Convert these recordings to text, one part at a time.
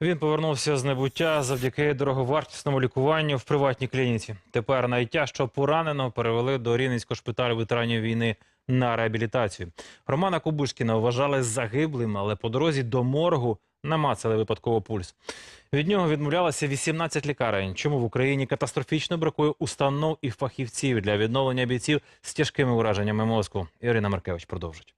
Він повернувся з небуття завдяки дороговартісному лікуванню в приватній клініці. Тепер найтяжчо пораненого перевели до Рівненського шпиталю ветеранів війни на реабілітацію. Романа Кубишкіна вважали загиблим, але по дорозі до моргу намацали випадково пульс. Від нього відмовлялося 18 лікарень. Чому в Україні катастрофічно бракує установ і фахівців для відновлення бійців з тяжкими ураженнями мозку? Ірина Маркевич продовжить.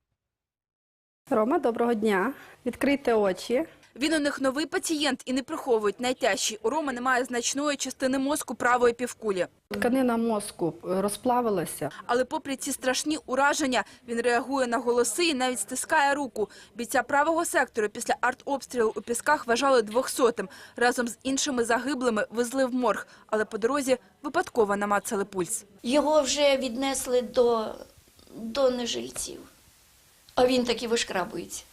Рома, доброго дня. Відкрийте очі. Він у них новий пацієнт і не приховують найтяжчий. У Роми немає значної частини мозку правої півкулі. Тканина мозку е, розплавилася. Але попри ці страшні ураження, він реагує на голоси і навіть стискає руку. Бійця правого сектору після артобстрілу у Пісках вважали двохсотим. Разом з іншими загиблими везли в морг, але по дорозі випадково намацали пульс. Його вже віднесли до, до нежильців, а він таки вишкрабується.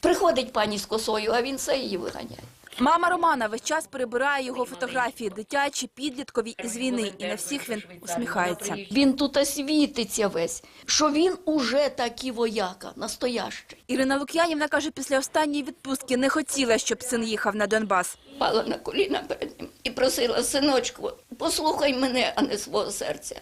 Приходить пані з косою, а він все її виганяє. Мама Романа весь час перебирає його фотографії, дитячі, підліткові із війни, і на всіх він усміхається. Він тут освітиться весь, що він уже такий вояка, настоящий. Ірина Лук'янівна каже, після останньої відпустки не хотіла, щоб син їхав на Донбас. Пала на коліна перед ним і просила, синочку, послухай мене, а не свого серця.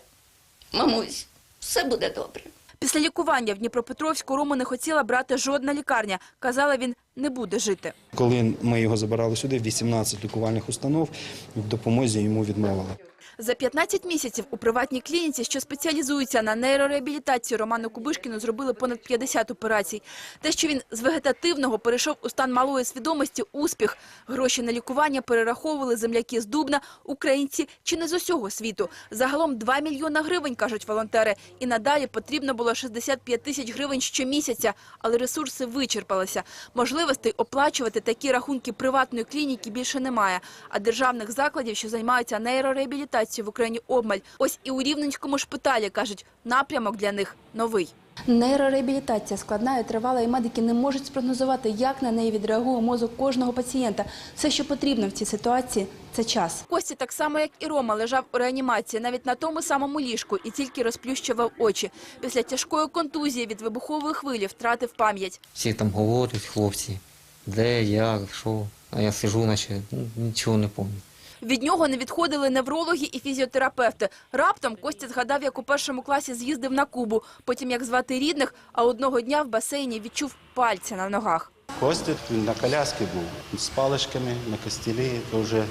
Мамусь, все буде добре. Після лікування в Дніпропетровську Рому не хотіла брати жодна лікарня. Казала, він не буде жити. Коли ми його забирали сюди, 18 лікувальних установ в допомозі йому відмовили. За 15 місяців у приватній клініці, що спеціалізується на нейрореабілітації, Роману Кубишкіну зробили понад 50 операцій. Те, що він з вегетативного перейшов у стан малої свідомості – успіх. Гроші на лікування перераховували земляки з Дубна, українці чи не з усього світу. Загалом 2 мільйона гривень, кажуть волонтери. І надалі потрібно було 65 тисяч гривень щомісяця, але ресурси вичерпалися. Можливостей оплачувати такі рахунки приватної клініки більше немає. А державних закладів, що займаються нейрореабілітацією в Україні обмаль. Ось і у Рівненському шпиталі, кажуть, напрямок для них новий. Нейрореабілітація складна і тривала, і медики не можуть спрогнозувати, як на неї відреагує мозок кожного пацієнта. Все, що потрібно в цій ситуації, це час. Кості, так само як і Рома, лежав у реанімації, навіть на тому самому ліжку, і тільки розплющував очі. Після тяжкої контузії від вибухової хвилі втратив пам'ять. Всі там говорять, хлопці, де, як, що. А я сижу, наче ну, нічого не пам'ятаю. Від нього не відходили неврологи і фізіотерапевти. Раптом Костя згадав, як у першому класі з'їздив на Кубу, потім як звати рідних, а одного дня в басейні відчув пальця на ногах. Костя на коляскі був з паличками, на костілі, то вже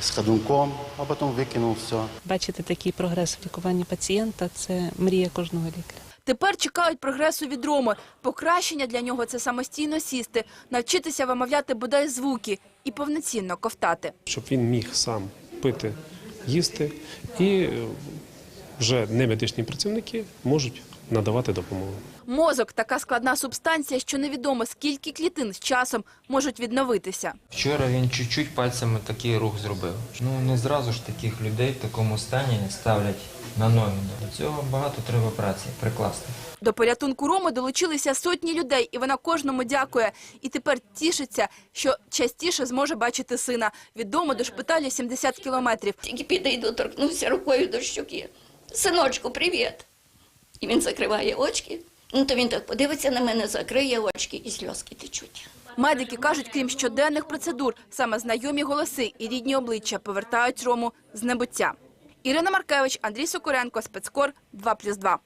з ходунком, а потім викинув все. Бачити такий прогрес в лікуванні пацієнта це мрія кожного лікаря. Тепер чекають прогресу від Роми. Покращення для нього – це самостійно сісти, навчитися вимовляти бодай звуки і повноцінно ковтати. щоб він міг сам пити, їсти, і вже вже немедичні працівники можуть надавати допомогу. Мозок – така складна субстанція, що невідомо, скільки клітин з часом можуть відновитися. Вчора він чуть-чуть пальцями такий рух зробив. Ну не зразу ж таких людей в такому стані ставлять на ноги. Для цього багато треба праці прикласти. До порятунку Роми долучилися сотні людей, і вона кожному дякує. І тепер тішиться, що частіше зможе бачити сина. Від дому до шпиталю 70 кілометрів. Тільки підійду, торкнувся рукою до щоки. Синочку, привіт. І він закриває очки. Ну, то він так подивиться на мене, закриє очки і сльозки течуть. Медики кажуть, крім щоденних процедур, саме знайомі голоси і рідні обличчя повертають Рому з небуття. Ірина Маркевич, Андрій Сокуренко, спецкор 2+,2.